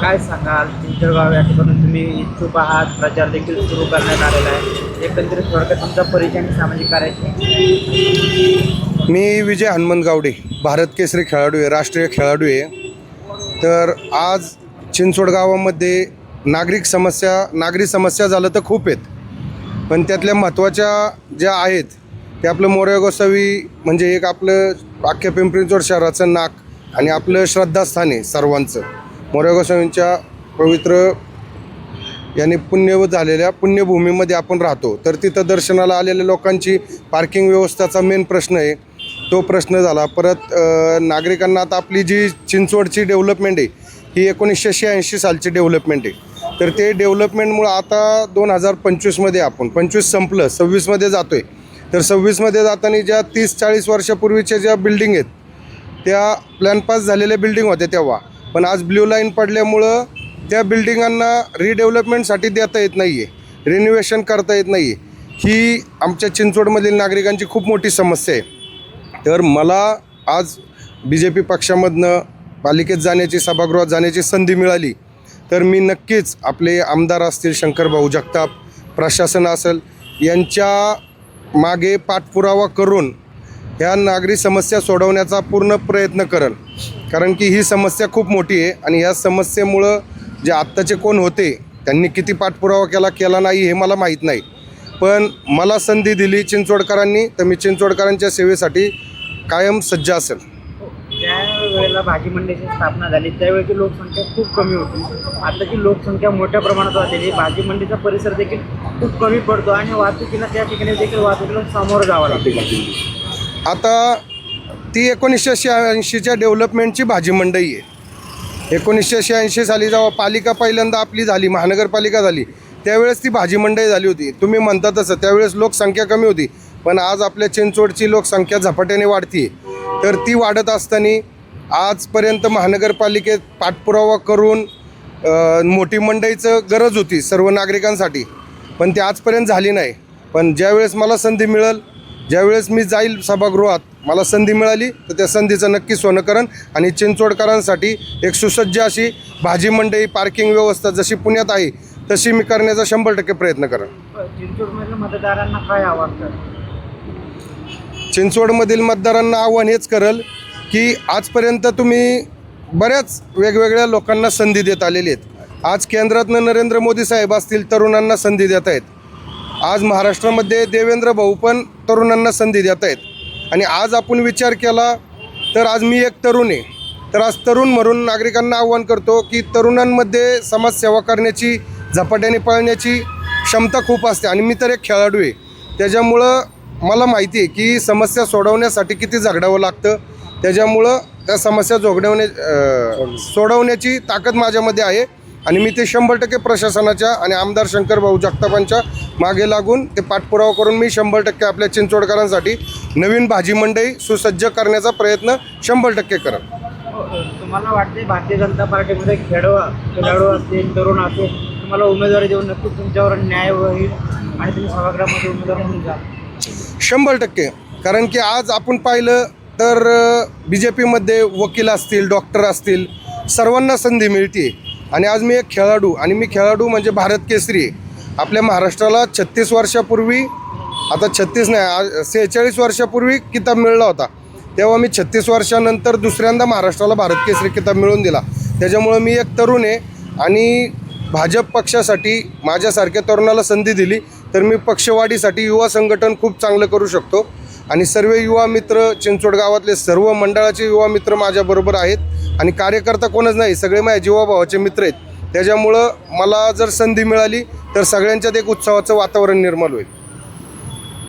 काय सांगाल? चिंचळगाव या ठिकाणी तुम्ही इच्छुक आहात. प्रचार देखील सुरू करण्यात आलेला आहे. एकंदरीत थोडक्यात तुमचा परिचय आणि सामाजिक कार्याची मी विजय हनुमंत गावडे भारत केसरी खेळाडू आहे राष्ट्रीय खेळाडू आहे. तर आज चिंचवड गावामध्ये नागरिक समस्या नागरी समस्या झालं तर खूप आहेत. पण त्यातल्या महत्त्वाच्या ज्या आहेत ते आपलं मोरया गोसावी म्हणजे एक आपलं अख्ख्या पिंपरी चिंचवड शहराचं नाक आणि आपलं श्रद्धास्थान आहे सर्वांचं. गोसावींच्या पवित्र याने पुण्य झालेल्या पुण्यभूमीमध्ये आपण राहतो. तर तिथं दर्शनाला आलेल्या लोकांची पार्किंग व्यवस्थेचा मेन प्रश्न आहे. तो प्रश्न झाला. परत नागरिकांना आता आपली जी चिंचवडची डेव्हलपमेंट आहे ही एकोणीसशे शहाऐंशी सालची डेव्हलपमेंट आहे. तर ते डेव्हलपमेंटमुळं आता दोन हजार पंचवीसमध्ये आपण पंचवीस संपलं सव्वीसमध्ये जातो आहे तर सव्वीसमध्ये जाताना ज्या तीस चाळीस वर्षापूर्वीच्या ज्या बिल्डिंग आहेत त्या प्लॅन पास झालेल्या बिल्डिंग होत्या तेव्हा. पण आज ब्ल्यू लाईन पडल्यामुळं त्या बिल्डिंगांना रिडेव्हलपमेंटसाठी देता येत नाही आहे रिन्युवेशन करता येत नाही आहे ही आमच्या चिंचवडमधील नागरिकांची खूप मोठी समस्या आहे. तर मला आज बी जे पी पक्षामधनं पालिकेत जाण्याची सभागृहात जाण्याची संधी मिळाली. तर मी नक्कीच आपले आमदार असतील शंकरभाऊ जगताप प्रशासन असेल यांच्या मागे पाठपुरावा करून ह्या नागरी समस्या सोडवण्याचा पूर्ण प्रयत्न करेल. कारण की ही समस्या खूप मोठी आहे आणि ह्या समस्येमुळं जे आत्ताचे कोण होते त्यांनी किती पाठपुरावा केला केला नाही हे मला माहीत नाही. पण मला संधी दिली चिंचवडकरांनी तर मी चिंचवडकरांच्या सेवेसाठी कायम सज्ज असेल. वेळेला भाजी मंडईची स्थापना झाली त्यावेळेची लोकसंख्या खूप कमी होती. आताची लोकसंख्या मोठ्या प्रमाणात वाढलेली बाजी मंडीचा परिसर देखील खूप कमी पडतो आणि वाहतुकीला त्या ठिकाणी देखील वाहतुकीला सामोरं जावं लागतं. आता ती एकोणीसशे शहाऐंशीच्या डेव्हलपमेंटची भाजी मंडई आहे. एकोणीसशे शहाऐंशी साली जेव्हा पालिका पहिल्यांदा आपली झाली महानगरपालिका झाली त्यावेळेस ती भाजी मंडई झाली होती. तुम्ही म्हणता तसं त्यावेळेस लोकसंख्या कमी होती पण आज आपल्या चिंचवडची लोकसंख्या झपाट्याने वाढते तर ती वाढत असताना आजपर्यंत महानगरपालिकेत पाठपुरावा करून मोठी मंडईचं गरज होती सर्व नागरिकांसाठी. पण ती आजपर्यंत झाली नाही. पण ज्यावेळेस मला संधी मिळेल ज्यावेळेस मी जाईल सभागृहात मला संधी मिळाली तर त्या संधीचं नक्की सोनं करण आणि चिंचवडकरांसाठी एक सुसज्ज अशी भाजी मंडई पार्किंग व्यवस्था जशी पुण्यात आहे तशी मी करण्याचा शंभर टक्के प्रयत्न करेन. मतदारांना काय आवडतं चिंचवडमधील मतदारांना आव्हान हेच करल की आजपर्यंत तुम्ही बऱ्याच वेगवेगळ्या लोकांना संधी देत आलेली आहेत. आज केंद्रातनं नरेंद्र मोदी साहेब असतील तरुणांना संधी देत आहेत. आज महाराष्ट्रामध्ये देवेंद्र भाऊ पण तरुणांना संधी देत आहेत. आणि आज आपण विचार केला तर आज मी एक तरुण आहे. तर आज तरुण म्हणून नागरिकांना आव्हान करतो की तरुणांमध्ये समाजसेवा करण्याची झपाट्याने पळण्याची क्षमता खूप असते. आणि मी तर एक खेळाडू आहे. त्याच्यामुळं मला माहिती आहे की समस्या सोडवण्यासाठी किती झगडावं लागतं. त्याच्यामुळं त्या समस्या जोगडवणे सोडवण्याची ताकद माझ्यामध्ये आहे. आणि मी ते शंभर टक्के प्रशासनाच्या आणि आमदार शंकरभाऊ जगतापांच्या मागे लागून ते पाठपुरावा करून मी शंभर टक्के आपल्या चिंचोडकरांसाठी नवीन भाजी मंडई सुसज्ज करण्याचा प्रयत्न शंभर टक्के करेन तुम्हाला वाटते भारतीय जनता पार्टीमध्ये खेळ खेळाडू असतील तरुण असतील तुम्हाला उमेदवारी देऊन नक्कीच तुमच्यावर न्याय होईल आणि तुम्ही सभागृहामध्ये उमेदवार म्हणून जा. शंभर टक्के. कारण की आज आपण पाहिलं तर बी जे पीमध्ये वकील असतील डॉक्टर असतील सर्वांना संधी मिळते आणि आज मी एक खेळाडू आणि मी खेळाडू म्हणजे भारत केसरी आहे. आपल्या महाराष्ट्राला छत्तीस वर्षापूर्वी आता छत्तीस नाही आज सेहेचाळीस वर्षापूर्वी किताब मिळला होता. तेव्हा मी छत्तीस वर्षानंतर दुसऱ्यांदा महाराष्ट्राला भारत केसरी किताब मिळवून दिला. त्याच्यामुळं मी एक तरुण आहे आणि भाजप पक्षासाठी माझ्यासारख्या तरुणाला संधी दिली तर मी पक्षवाढीसाठी युवा संघटन खूप चांगलं करू शकतो. आणि सर्व युवा मित्र चिंचवड गावातले सर्व मंडळाचे युवा मित्र माझ्याबरोबर आहेत आणि कार्यकर्ता कोणच नाही सगळे माझ्या जीवाभावाचे मित्र आहेत. त्याच्यामुळं मला जर संधी मिळाली तर सगळ्यांच्यात एक उत्सवाचं वातावरण निर्माण होईल.